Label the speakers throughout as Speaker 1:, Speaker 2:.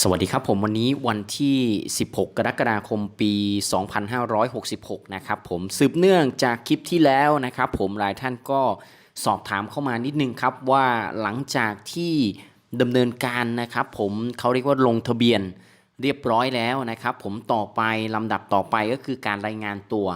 Speaker 1: สวัสดีครับผมวันนี้วันที่ 16 กรกฎาคมปี 2566 นะครับผมสืบเนื่องจากคลิปที่แล้วนะครับผมหลายท่านก็สอบถามเข้ามานิดนึงครับว่าหลังจากที่ดำเนินการนะครับผมเขาเรียกว่าลงทะเบียนเรียบร้อยแล้วนะครับผมต่อไปลำดับต่อไปก็คือการรายงานตัว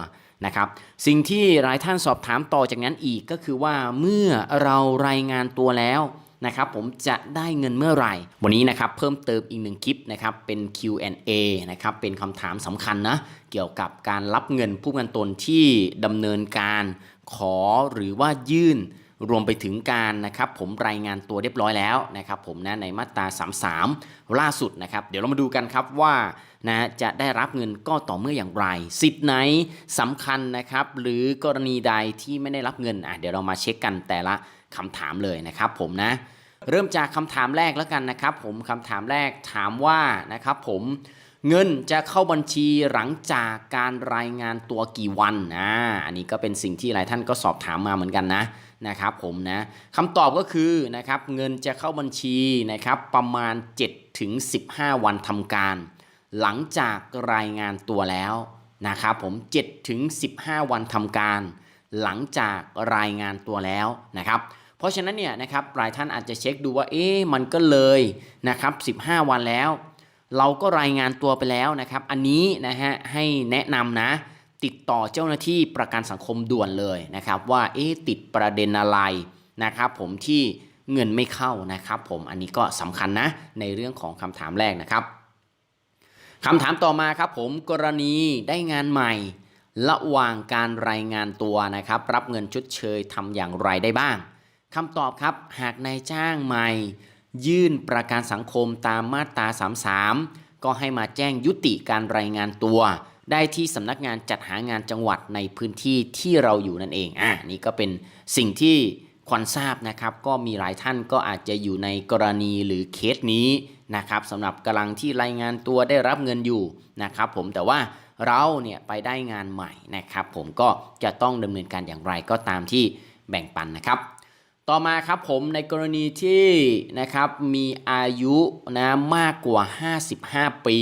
Speaker 1: นะครับสิ่งที่หลายท่านสอบถามต่อจากนั้นอีกก็คือว่าเมื่อเรารายงานตัวแล้ว นะครับผมจะได้เงินเมื่อไหร่ วันนี้นะครับเพิ่มเติมอีกหนึ่งคลิปนะครับเป็น Q&A นะครับเป็นคำถามสำคัญนะเกี่ยวกับการรับเงินผู้ประกันตนที่ดำเนินการขอหรือว่ายื่นรวมไปถึงการนะครับผมรายงานตัวเรียบร้อยแล้วนะครับผมนะในมาตรา 33 ล่าสุดนะครับ เดี๋ยวเรามาดูกันครับว่านะจะได้รับเงินก็ต่อเมื่ออย่างไร สิทธิ์ไหนสำคัญนะครับ หรือกรณีใดที่ไม่ได้รับเงินอะเดี๋ยวเรามาเช็คกันแต่ละ คำถามเลยนะครับผมนะเริ่มจากคำถามแรกแล้วกันนะครับ ผมคำถามแรกถามว่านะครับผมเงินจะเข้าบัญชีหลังจากการรายงานตัวกี่วันอ่าอันนี้ก็เป็นสิ่งที่หลายท่านก็สอบถามมาเหมือนกันนะนะครับผมนะคำตอบก็คือนะครับเงินจะเข้าบัญชีนะครับประมาณ 7 ถึง 15 วันทำการ หลังจากรายงานตัวแล้วนะครับผม7ถึง 15 วันทำการ หลังจากรายงานตัวแล้วนะครับ เพราะฉะนั้นเนี่ยนะครับหลายท่านอาจจะเช็คดูว่าเอ๊ะมันก็เลยนะครับ15 วันแล้ว เราก็รายงานตัวไปแล้วนะครับ อันนี้นะฮะให้แนะนำนะติดต่อเจ้าหน้าที่ประกันสังคมด่วนเลยนะครับว่าเอ๊ะติดประเด็นอะไรนะครับผมที่เงินไม่เข้านะครับผมอันนี้ก็สำคัญนะในเรื่องของคำถามแรกนะครับคำถามต่อมาครับผมกรณีได้งานใหม่ ระหว่างการรายงานตัวนะครับ รับเงินชดเชยทำอย่างไรได้บ้าง คำตอบครับ หากนายจ้างใหม่ ยื่นประกันสังคมตามมาตรา 33 ก็ให้มาแจ้งยุติการรายงานตัว ได้ที่สำนักงานจัดหางานจังหวัดในพื้นที่ที่เราอยู่นั่นเอง อะนี่ก็เป็นสิ่งที่ควรทราบนะครับ ก็มีหลายท่านก็อาจจะอยู่ในกรณีหรือเคสนี้นะครับสำหรับกำลังที่รายงานตัวได้รับเงินอยู่นะครับ ผมแต่ว่าเราเนี่ยไปได้งานใหม่นะครับ ผมก็จะต้องดำเนินการอย่างไรก็ตามที่แบ่งปันนะครับ ต่อมาครับผมในกรณีที่นะครับมีอายุนะมากกว่า 55 ปี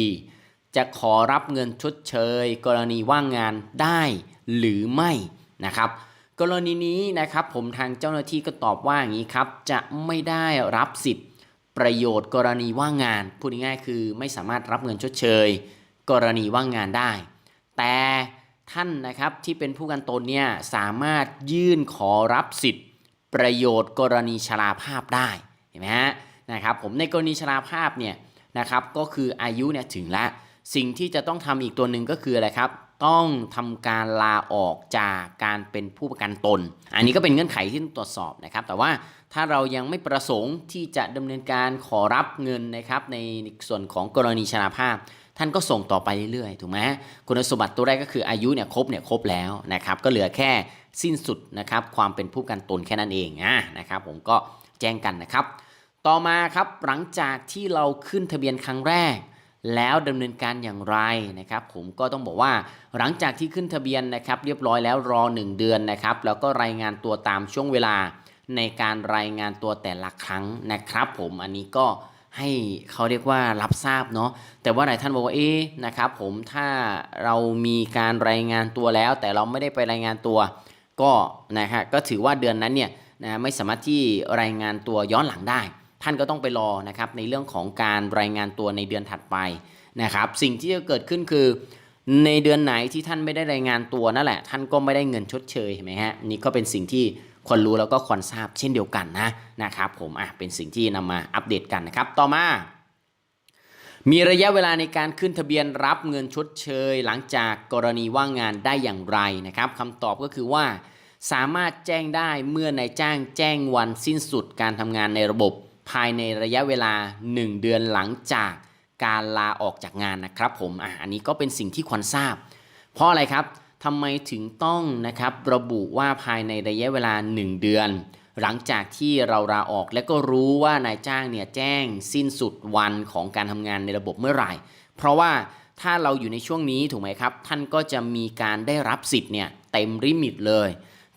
Speaker 1: จะขอรับเงินชดเชย กรณีว่างงานได้หรือไม่นะครับกรณีนี้นะครับผมทางเจ้าหน้าที่ก็ตอบว่าอย่างนี้ครับจะไม่ได้รับสิทธิ์ประโยชน์กรณีว่างงาน พูดง่ายๆคือไม่สามารถรับเงินชดเชย กรณีว่างงานได้ แต่ท่านนะครับที่เป็นผู้กันตนเนี่ยสามารถยื่นขอรับสิทธิ์ ประโยชน์กรณีชราภาพได้เห็นไหมฮะนะครับผมในกรณีชราภาพเนี่ยนะครับก็คืออายุเนี่ยถึงละสิ่งที่จะต้องทำอีกตัวหนึ่งก็คืออะไรครับ ต้องทำการลาออกจากการเป็นผู้ประกันตน อันนี้ก็เป็นเงื่อนไขที่ต้องตรวจสอบนะครับ แต่ว่าถ้าเรายังไม่ประสงค์ที่จะดำเนินการขอรับเงินนะครับในส่วนของกรณีชราภาพ ท่านก็ส่งต่อไปเรื่อยๆ ถูกไหมคุณสมบัติตัวแรกก็คืออายุเนี่ยครบเนี่ยครบแล้วนะครับ ก็เหลือแค่สิ้นสุดนะครับความเป็นผู้กันตนแค่นั้นเองนะครับ ผมก็แจ้งกันนะครับ ต่อมาครับหลังจากที่เราขึ้นทะเบียนครั้งแรก แล้วดำเนินการอย่างไรนะครับ ผมก็ต้องบอกว่าหลังจากที่ขึ้นทะเบียนนะครับเรียบร้อยแล้วรอ 1 เดือนนะครับ แล้วก็รายงานตัวตามช่วงเวลาในการรายงานตัวแต่ละครั้งนะครับ ผมอันนี้ก็ ให้เขาเรียกว่ารับทราบเนาะแต่ว่าหลายท่านบอกว่าเอ๊ะนะครับผมถ้าเรามีการรายงานตัวแล้ว แต่เราไม่ได้ไปรายงานตัวก็นะฮะก็ถือว่าเดือนนั้นเนี่ยนะไม่สามารถที่รายงานตัวย้อนหลังได้ ท่านก็ต้องไปรอนะครับในเรื่องของการรายงานตัวในเดือนถัดไปนะครับสิ่งที่จะเกิดขึ้นคือ ในเดือนไหนที่ท่านไม่ได้รายงานตัวนั่นแหละ ท่านก็ไม่ได้เงินชดเชยเห็นไหมฮะนี่ก็เป็นสิ่งที่ ควรรู้แล้วก็ควรทราบเช่นเดียวกันนะนะครับผมอะเป็นสิ่งที่นำมาอัปเดตกันนะครับ ต่อมามีระยะเวลาในการขึ้นทะเบียนรับเงินชดเชย หลังจากกรณีว่างงานได้อย่างไรนะครับคำตอบก็คือว่า สามารถแจ้งได้เมื่อนายจ้างแจ้งวันสิ้นสุดการทำงานในระบบ ภายในระยะเวลา 1 เดือนหลังจากการลาออกจากงานนะครับผมอะอันนี้ก็เป็นสิ่งที่ควรทราบ เพราะอะไรครับ ทำไมถึงต้องนะครับระบุว่าภายในระยะเวลา 1 เดือน หลังจากที่เราลาออกและก็รู้ว่านายจ้างเนี่ยแจ้งสิ้นสุดวันของการทำงานในระบบเมื่อไหร่ เพราะว่าถ้าเราอยู่ในช่วงนี้ถูกไหมครับ ท่านก็จะมีการได้รับสิทธิ์เนี่ยเต็มริมิตเลย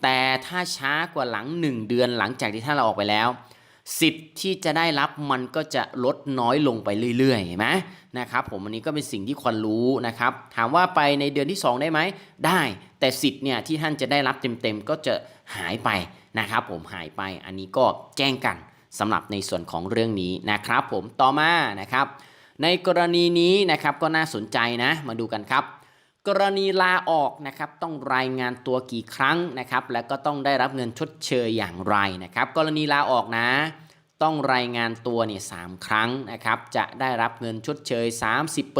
Speaker 1: แต่ถ้าช้ากว่าหลัง 1 เดือนหลังจากที่ท่านเราออกไปแล้ว สิทธิ์ที่จะได้รับมันก็จะลดน้อยลงไปเรื่อยๆเห็นไหมนะครับผมอันนี้ก็เป็นสิ่งที่ควรรู้นะครับถามว่าไปในเดือนที่ 2 ได้ไหมได้ แต่สิทธิ์เนี่ยที่ท่านจะได้รับเต็มๆก็จะหายไปนะครับผมหายไปอันนี้ก็แจ้งกันสำหรับในส่วนของเรื่องนี้นะครับผมต่อมานะครับในกรณีนี้นะครับก็น่าสนใจนะมาดูกันครับ กรณีลาออกนะครับต้องรายงานตัวกี่ครั้งนะครับ แล้วก็ต้องได้รับเงินชดเชยอย่างไรนะครับ กรณีลาออกนะ ต้องรายงานตัวเนี่ยสามครั้งนะครับ จะได้รับเงินชดเชย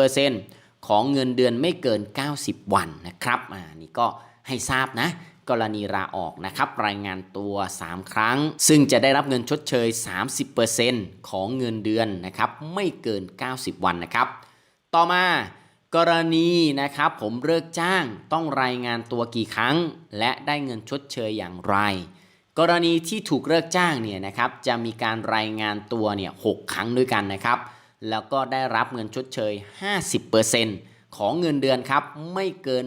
Speaker 1: 30%ของเงินเดือนไม่เกิน 90 วันนะครับอ่านี่ก็ให้ทราบนะ กรณีลาออกนะครับ รายงานตัว 3 ครั้ง ซึ่งจะได้รับเงินชดเชย 30%ของเงินเดือนนะครับ ไม่เกิน 90 วันนะครับ ต่อมา กรณีนะครับผมเลิกจ้างต้องรายงานตัวกี่ครั้ง และได้เงินชดเชยอย่างไร กรณีที่ถูกเลิกจ้างเนี่ยนะครับจะมีการรายงานตัวเนี่ยหครั้งด้วยกันนะครับ แล้วก็ได้รับเงินชดเชย 50%ของเงินเดือนครับไม่เกิน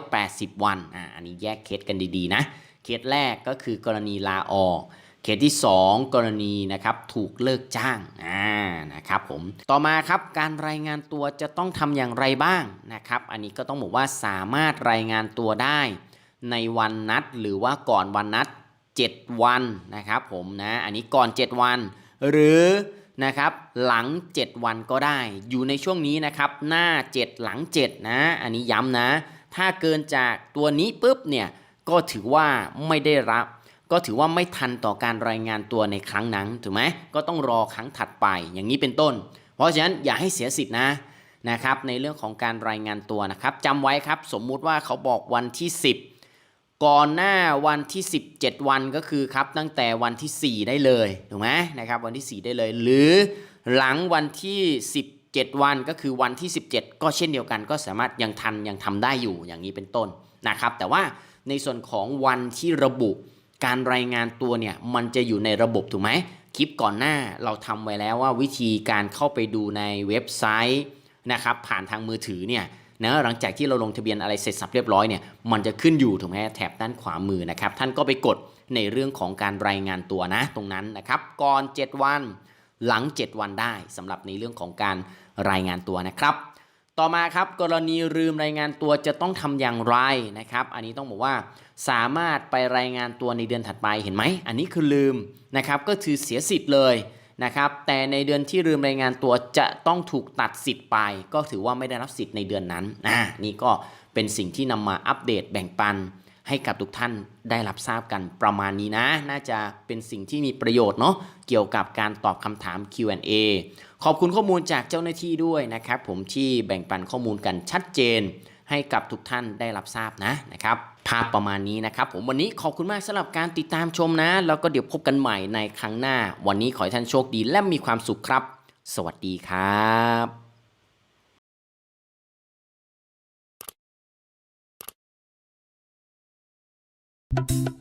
Speaker 1: 180 วันอ่าอันนี้แยกเคสกันดีๆนะเคสแรกก็คือกรณีลาออก เคสที่ 2 กรณีนะครับถูกเลิกจ้างอ่านะครับผมต่อมาครับการรายงานตัวจะต้องทำอย่างไรบ้างนะครับ อันนี้ก็ต้องบอกว่าสามารถรายงานตัวได้ ในวันนัดหรือว่าก่อนวันนัด 7 วันนะครับผมนะอันนี้ก่อน 7 วัน หรือนะครับหลัง 7 วันก็ได้ อยู่ในช่วงนี้นะครับหน้า 7 หลัง 7 นะ อันนี้ย้ำนะ ถ้าเกินจากตัวนี้ปุ๊บเนี่ยก็ถือว่าไม่ได้รับ ก็ถือว่าไม่ทันต่อการรายงานตัวในครั้งนั้นถูกไหมก็ต้องรอครั้งถัดไปอย่างนี้เป็นต้น เพราะฉะนั้นอย่าให้เสียสิทธินะนะครับในเรื่องของการรายงานตัวนะครับจำไว้ครับสมมุติว่าเขาบอกวันที่ 10 ก่อนหน้าวันที่ 17 วันก็คือครับตั้งแต่วันที่ 4 ได้เลยถูกไหมนะครับวันที่ 4 ได้เลย หรือหลังวันที่ 17 วันก็คือวันที่ 17 ก็เช่นเดียวกัน ก็สามารถยังทันยังทำได้อยู่อย่างนี้เป็นต้นนะครับแต่ว่าในส่วนของวันที่ระบุ การรายงานตัวเนี่ยมันจะอยู่ในระบบถูกไหมคลิปก่อนหน้าเราทำไว้แล้วว่าวิธีการเข้าไปดูในเว็บไซต์นะครับผ่านทางมือถือเนี่ยนะหลังจากที่เราลงทะเบียนอะไรเสร็จสับเรียบร้อยเนี่ยมันจะขึ้นอยู่ถูกไหมแถบด้านขวามือนะครับท่านก็ไปกดในเรื่องของการรายงานตัวนะตรงนั้นนะครับก่อน 7 วันหลัง 7 วันได้สำหรับในเรื่องของการรายงานตัวนะครับ ต่อมาครับกรณีลืมรายงานตัวจะต้องทำอย่างไรนะครับ อันนี้ต้องบอกว่าสามารถไปรายงานตัวในเดือนถัดไปเห็นไหม อันนี้คือลืมนะครับก็คือเสียสิทธิ์เลยนะครับ แต่ในเดือนที่ลืมรายงานตัวจะต้องถูกตัดสิทธิ์ไป ก็ถือว่าไม่ได้รับสิทธิ์ในเดือนนั้นอ่านี่ก็เป็นสิ่งที่นำมาอัปเดตแบ่งปัน ให้กับทุกท่านได้รับทราบกันประมาณนี้นะ น่าจะเป็นสิ่งที่มีประโยชน์เนาะเกี่ยวกับการตอบคำถาม Q&A ขอบคุณข้อมูลจากเจ้าหน้าที่ด้วยนะครับ ผมที่แบ่งปันข้อมูลกันชัดเจน ให้กับทุกท่านได้รับทราบนะนะครับภาพประมาณนี้นะครับ ผมวันนี้ขอบคุณมากสำหรับการติดตามชมนะ แล้วก็เดี๋ยวพบกันใหม่ในครั้งหน้า วันนี้ขอให้ท่านโชคดีและมีความสุขครับ สวัสดีครับ Thank you